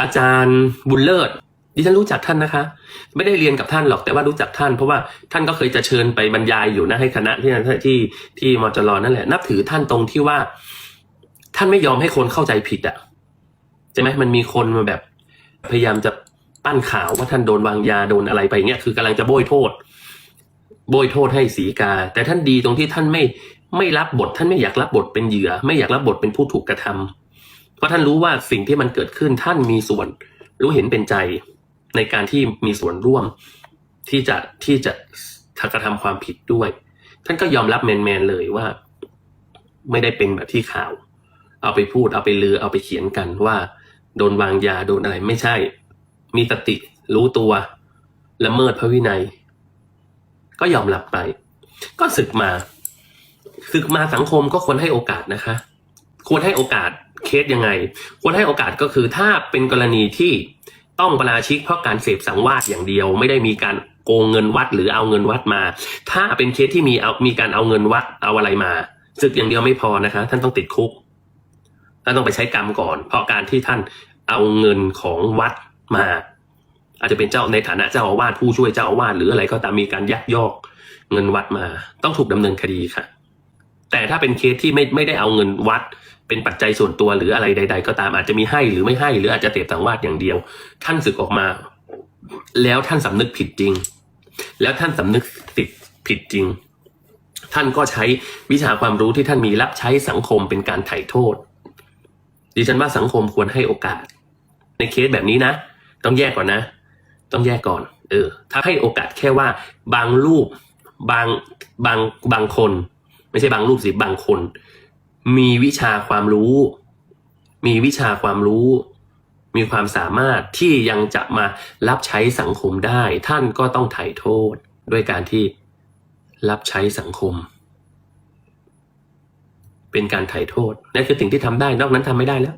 อาจารย์บุญเลิศดิฉันรู้จักท่านนะคะ ไม่ได้เรียนกับท่านหรอกแต่ว่ารู้จักท่าน เพราะว่าท่านก็เคยจะเชิญไปบรรยายอยู่นะให้คณะที่ที่ที่มจรนั่นแหละ นับถือท่านตรงที่ว่า ท่านไม่ยอมให้คนเข้าใจผิดอะใช่ไหมมันมีคนมาแบบ พยายามจะปั้นข่าวว่าท่านโดนวางยาโดนอะไรไปเงี้ยคือกำลังจะโบยโทษ โบยโทษให้สีกา แต่ท่านดีตรงที่ท่านไม่ไม่รับบท ท่านไม่อยากรับบทเป็นเหยื่อ ไม่อยากรับบทเป็นผู้ถูกกระทำ เพราะท่านรู้ว่าสิ่งที่มันเกิดขึ้นท่านมีส่วน รู้เห็นเป็นใจในการที่มีส่วนร่วม ที่จะที่จะกระทำความผิดด้วย ท่านก็ยอมรับแมนๆเลยว่า ไม่ได้เป็นแบบที่ข่าว เอาไปพูดเอาไปลือเอาไปเขียนกันว่า โดนวางยาโดนอะไรไม่ใช่ มีสติรู้ตัวละเมิดพระวินัย ก็ยอมรับไป ก็ศึกมาศึกมาสังคมก็ควรให้โอกาสนะคะ ควรให้โอกาส เคสยังไง ควรให้โอกาสก็คือถ้าเป็นกรณีที่ต้องประราชิกเพราะการเสพสังวาสอย่างเดียว ไม่ได้มีการโกงเงินวัดหรือเอาเงินวัดมา ถ้าเป็นเคสที่มีเอามีการเอาเงินวัดเอาอะไรมาศึกอย่างเดียวไม่พอนะคะ ท่านต้องติดคุกท่านต้องไปใช้กรรมก่อน เพราะการที่ท่านเอาเงินของวัดมา อาจจะเป็นเจ้าในฐานะเจ้าอาวาสผู้ช่วยเจ้าอาวาสหรืออะไรก็ตามมีการยักยอกเงินวัดมา ต้องถูกดำเนินคดีค่ะ แต่ถ้าเป็นเคสที่ไม่ไม่ได้เอาเงินวัด เป็นปัจจัยส่วนตัวหรืออะไรใด ๆ ก็ตามอาจจะมีให้หรือไม่ให้หรืออาจจะเสพสังวาสอย่างเดียว ท่านสึกออกมา แล้วท่านสำนึกผิดจริง แล้วท่านสำนึกติดผิดจริง ท่านก็ใช้วิชาความรู้ที่ท่านมีรับใช้สังคมเป็นการไถ่โทษ ดิฉันว่าสังคมควรให้โอกาส ในเคสแบบนี้นะ ต้องแยกก่อนนะ ต้องแยกก่อน เออ ถ้าให้โอกาสแค่ว่าบางรูปบางบางบางคน ไม่ใช่บางรูปสิบางคน มีวิชาความรู้ มีวิชาความรู้ มีความสามารถที่ยังจะมารับใช้สังคมได้ ท่านก็ต้องไถ่โทษด้วยการที่รับใช้สังคม เป็นการไถ่โทษนั่นคือสิ่งที่ทำได้นอกนั้นทำไม่ได้แล้ว